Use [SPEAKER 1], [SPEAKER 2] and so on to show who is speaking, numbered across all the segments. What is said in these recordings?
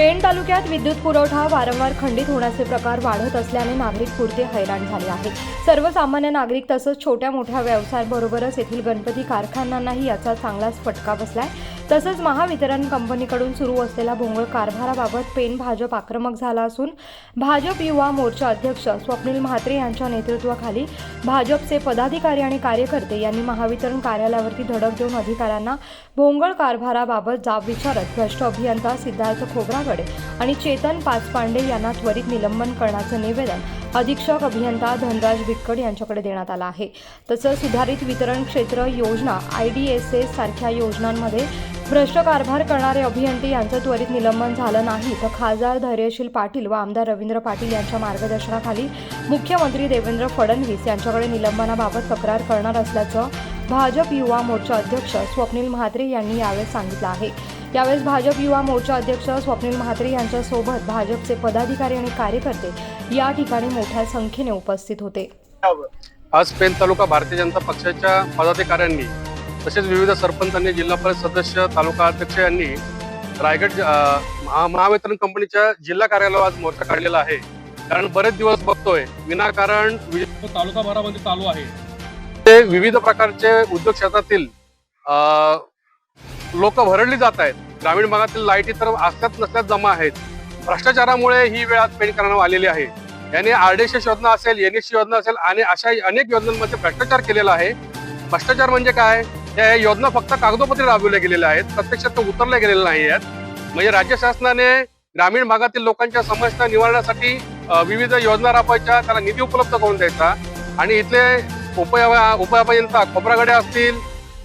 [SPEAKER 1] पेण तालुक्यात विद्युत पुरवठा वारंवार खंडित होण्याचे प्रकार वाढत असल्याने नागरिक पुरते हैराण झाले आहेत. सर्वसामान्य नागरिक तसंच छोट्या मोठ्या व्यवसायाबरोबरच येथील गणपती कारखान्यांनाही याचा चांगलाच फटका बसलाय. तसंच महावितरण कंपनीकडून सुरू असलेल्या भोंगळ कारभाराबाबत पेन भाजप आक्रमक झाला असून भाजप युवा मोर्चा अध्यक्ष स्वप्नील म्हात्रे यांच्या नेतृत्वाखाली भाजपचे पदाधिकारी आणि कार्यकर्ते यांनी महावितरण कार्यालयावरती धडक देऊन अधिकाऱ्यांना भोंगळ कारभाराबाबत जाब विचारत भ्रष्ट अभियंता सिद्धार्थ खोब्रागडे आणि चेतन पाचपांडे यांना त्वरित निलंबन करण्याचं निवेदन अधीक्षक अभियंता धनराज बिक्कड यांच्याकडे देण्यात आलं आहे. तसंच सुधारित वितरण क्षेत्र योजना आय डी एस एस सारख्या योजनांमध्ये भ्रष्ट कारभार करणारे अभियंते यांचं त्वरित निलंबन झालं नाही तर खासदार धैर्यशील पाटील व आमदार रवींद्र पाटील यांच्या मार्गदर्शनाखाली मुख्यमंत्री देवेंद्र फडणवीस यांच्याकडे निलंबनाबाबत तक्रार करणार असल्याचं भाजप युवा मोर्चा अध्यक्ष स्वप्नील म्हात्रे यांनी यावेळेस सांगितलं आहे. यावेळेस भाजप युवा मोर्चा अध्यक्ष स्वप्नील म्हात्रे यांच्यासोबत भाजपचे पदाधिकारी आणि कार्यकर्ते या ठिकाणी मोठ्या संख्येने उपस्थित होते.
[SPEAKER 2] आज पेन तालुका भारतीय जनता पक्षाच्या पदाधिकाऱ्यांनी तसेच विविध सरपंचांनी जिल्हा परिषद सदस्य तालुका अध्यक्ष यांनी रायगड महा- महावितरण कंपनीच्या जिल्हा कार्यालयावर आज मोर्चा काढलेला आहे. कारण बरेच दिवस बघतोय विनाकारण वि- तालुका चालू आहे. ते विविध प्रकारचे उद्योग क्षेत्रातील लोक भरडली जात आहेत. ग्रामीण भागातील लाईटी तर असल्याच नसल्याच जमा आहेत. भ्रष्टाचारामुळे ही वेळ आज पेन करण्यात आलेली आहे. यांनी आरडीएस योजना असेल एनएससी योजना असेल आणि अशा अनेक योजनांमध्ये भ्रष्टाचार केलेला आहे. भ्रष्टाचार म्हणजे काय? या योजना फक्त कागदोपत्री राबविल्या गेलेल्या आहेत. प्रत्यक्षात त्या उतरल्या गेलेल्या नाही आहेत. म्हणजे राज्य शासनाने ग्रामीण भागातील लोकांच्या समस्या निवारण्यासाठी विविध योजना राबवायच्या त्याला निधी उपलब्ध करून द्यायचा. आणि इथले उपया उपअभियंता खोबरागडे असतील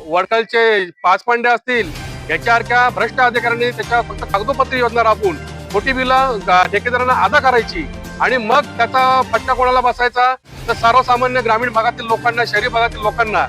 [SPEAKER 2] वडकलचे पाचपांडे असतील याच्यासारख्या भ्रष्ट अधिकाऱ्यांनी त्याच्या फक्त कागदोपत्री योजना राबवून खोटी बिलं ठेकेदारांना अदा करायची. आणि मग त्याचा फटका कोणाला बसायचा? तर सर्वसामान्य ग्रामीण भागातील लोकांना शहरी भागातील लोकांना.